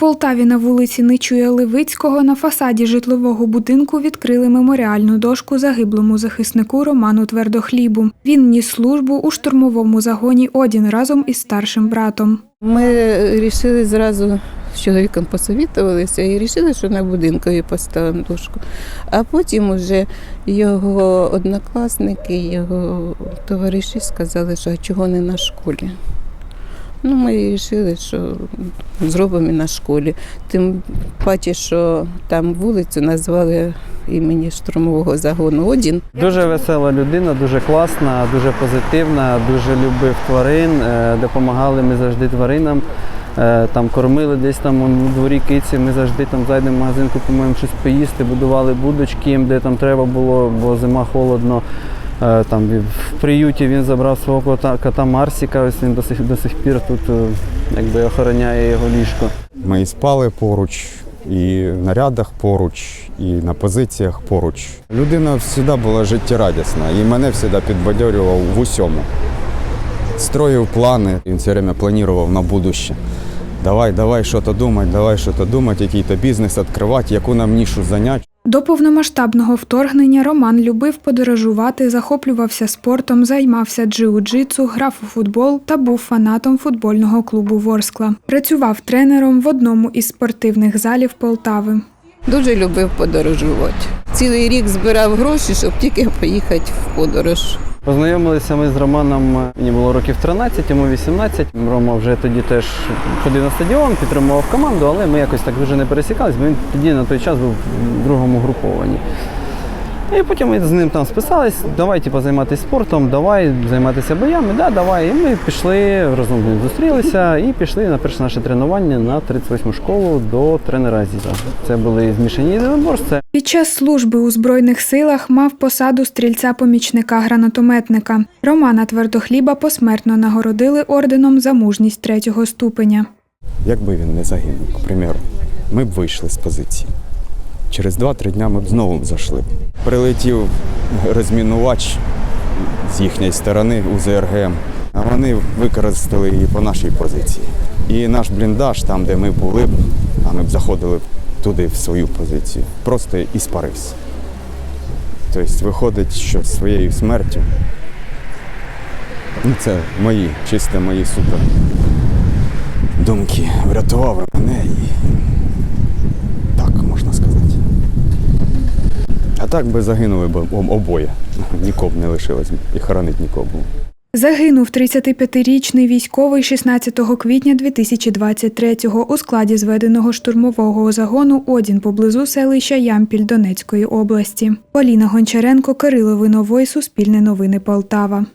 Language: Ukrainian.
Полтаві на вулиці Нечуя Левицького на фасаді житлового будинку відкрили меморіальну дошку загиблому захиснику Роману Твердохлібу. Він ніс службу у штурмовому загоні Одін разом із старшим братом. Ми вирішили зразу з чоловіком посовітувалися і вирішили, що на будинкові поставимо дошку. А потім уже його однокласники, його товариші сказали, що чого не на школі. Ну, ми вирішили, що зробимо і на школі. Тим паче, що там вулицю назвали імені штурмового загону Одін. Дуже весела людина, дуже класна, дуже позитивна, дуже любив тварин. е, Допомагали ми завжди тваринам. Е, Там кормили десь там у дворі киці. Ми завжди там зайдемо в магазин, купимо щось поїсти, будували будочки їм, де там треба було, бо зима холодно. Е, Там в приюті він забрав свого кота, кота Марсіка. Ось він до сих до сих пір тут е, якби охороняє його ліжко. Ми і спали поруч, і в нарядах поруч, і на позиціях поруч. Людина завжди була життєрадісна і мене завжди підбадьорював в усьому. Строїв плани, він все время планував на будуще. Давай, давай щось думати, давай щось думати, який-то бізнес відкривати, яку нам нішу зайняти. До повномасштабного вторгнення Роман любив подорожувати, захоплювався спортом, займався джиу-джитсу, грав у футбол та був фанатом футбольного клубу Ворскла. Працював тренером в одному із спортивних залів Полтави. Дуже любив подорожувати. Цілий рік збирав гроші, щоб тільки поїхати в подорож. Познайомилися ми з Романом, е, мені було років 13, йому 18. Рома вже тоді теж ходив на стадіон, підтримував команду, але ми якось так дуже не пересікались, бо він тоді на той час був в другому групованні. І потім ми з ним там списались, давай типу, займатися спортом, давай займатися боями, да, давай. І ми пішли, разом з ним зустрілися і пішли на перше наше тренування на 38 школу до тренера Азіза. Це були змішані єдиноборства. Під час служби у Збройних силах мав посаду стрільця-помічника гранатометника. Романа Твердохліба посмертно нагородили орденом за мужність третього ступеня. Якби він не загинув, к примеру, ми б вийшли з позиції. Через 2-3 дня ми б знову зайшли. Прилетів розмінувач з їхньої сторони УЗРГ, а вони використали її по нашій позиції. І наш бліндаж, там, де ми були б, а ми б заходили туди, в свою позицію, просто іспарився. Тобто виходить, що своєю смертю. Ну, це мої, чисто мої супер думки врятували мене і так можна сказати. А так би загинули б обоє. Нікого б не лишилось і хоронить нікого. Загинув 35-річний військовий 16 квітня 2023-го у складі зведеного штурмового загону Одін поблизу селища Ямпіль Донецької області. Поліна Гончаренко, Кирило Виновой, Суспільне новини Полтава.